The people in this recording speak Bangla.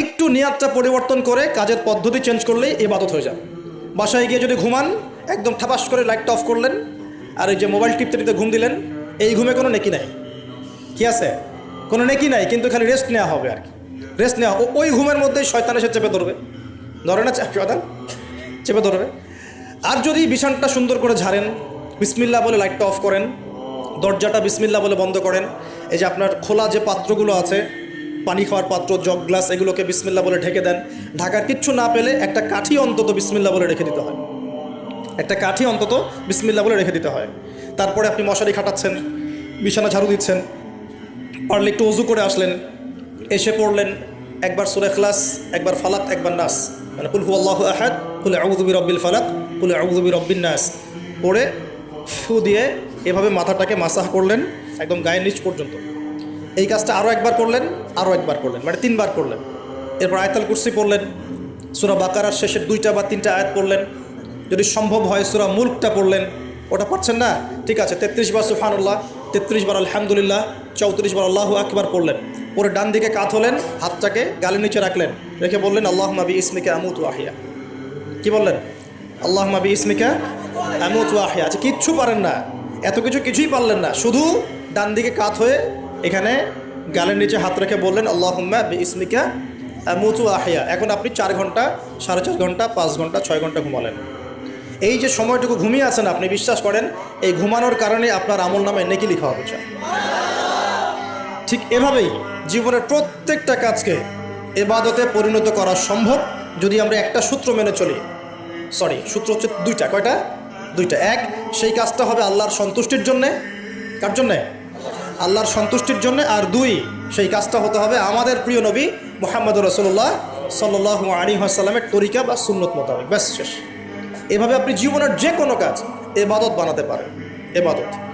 একটু নিয়াতটা পরিবর্তন করে কাজের পদ্ধতি চেঞ্জ করলেই এবাদত হয়ে যাবে। বাসায় গিয়ে যদি ঘুমান, একদম ঠাপাস করে লাইটটা অফ করলেন, আর এই যে মোবাইল টিপতে টিপতে ঘুম দিলেন, এই ঘুমে কোনো নেকি নাই। কি আছে? কোনো নেকি নাই, কিন্তু খালি রেস্ট নেওয়া হবে আর কি। রেস্ট নেওয়া ওই ঘুমের মধ্যেই শয়তান এসে চেপে ধরবে। ধরে না শয়তান? চেপে ধরবে। আর যদি বিছানটা সুন্দর করে ঝাড়েন বিসমিল্লা বলে লাইটটা অফ করেন, দরজাটা বিসমিল্লা বলে বন্ধ করেন, এই যে আপনার খোলা যে পাত্রগুলো আছে পানি খাওয়ার পাত্র, জগ গ্লাস এগুলোকে বিসমিল্লা বলে ঢেকে দেন। ঢাকার কিচ্ছু না পেলে একটা কাঠি অন্তত বিসমিল্লা বলে রেখে দিতে হয়। একটা কাঠি অন্তত বিসমিল্লা বলে রেখে দিতে হয়। তারপরে আপনি মশারি খাটাচ্ছেন, বিছানা ঝাড়ু দিচ্ছেন, পারলে একটু অজু করে আসলেন, এসে পড়লেন, একবার সুরে খ্লাস একবার ফালাক, একবার নাস। মানে কুল হু আল্লাহ আহাদ, কুলে আউদুবি রব্বিল ফালাক, কুলে আউদুবি রব্বিন নাস। পড়ে ফু দিয়ে এভাবে মাথাটাকে মাসাহ করলেন, একদম গায়ের নিচ পর্যন্ত। এই কাজটা আরও একবার করলেন আরও একবার করলেন মানে তিনবার করলেন। এরপর আয়তাল কুরসি পড়লেন, সুরা বাকারার শেষের দুইটা বা তিনটা আয়াত পড়লেন, যদি সম্ভব হয় সুরা মুল্কটা পড়লেন, ওটা পাচ্ছেন না? ঠিক আছে, তেত্রিশ বার সুফানুল্লাহ তেত্রিশ বার আলহামদুলিল্লাহ, চৌত্রিশ বার আল্লাহ আকবার পড়লেন। পরে ডান দিকে কাত হলেন, হাতটাকে গালের নিচে রাখলেন, রেখে বললেন আল্লাহ মাবি ইসমিকা আমুত আহিয়া কি বললেন? আল্লাহ মাবি ইসমিকা আমুত আহিয়া আচ্ছা কিচ্ছু পারেন না, এত কিছু কিছুই পারলেন না, শুধু ডান দিকে কাত হয়ে এখানে গালের নিচে হাত রেখে বললেন আল্লাহ ইসমিকা আমুতু আহিয়া। এখন আপনি চার ঘণ্টা, সাড়ে চার ঘণ্টা, পাঁচ ঘণ্টা, ছয় ঘণ্টা ঘুমালেন। এই যে সময়টুকু ঘুমিয়ে আছেন আপনি, বিশ্বাস করেন, এই ঘুমানোর কারণে আপনার আমল নামে নেকি লিখা হবে। ঠিক এভাবেই জীবনের প্রত্যেকটা কাজকে এবাদতে পরিণত করা সম্ভব যদি আমরা একটা সূত্র মেনে চলি। সরি, সূত্র হচ্ছে দুইটা। কয়টা? দুইটা। এক, সেই কাজটা হবে আল্লাহর সন্তুষ্টির জন্যে। কার জন্যে? আল্লাহর সন্তুষ্টির জন্য, আর দুই, সেই কাজটা হতে হবে আমাদের প্রিয় নবী মোহাম্মদ রসুল্লাহ সাল্লাহ আলী আসাল্লামের তরিকা বা সুন্নত মোতাবেক। ব্যাস শেষ। এভাবে আপনি জীবনের যে কোনো কাজ, এবাদত বানাতে পারেন। এবাদত।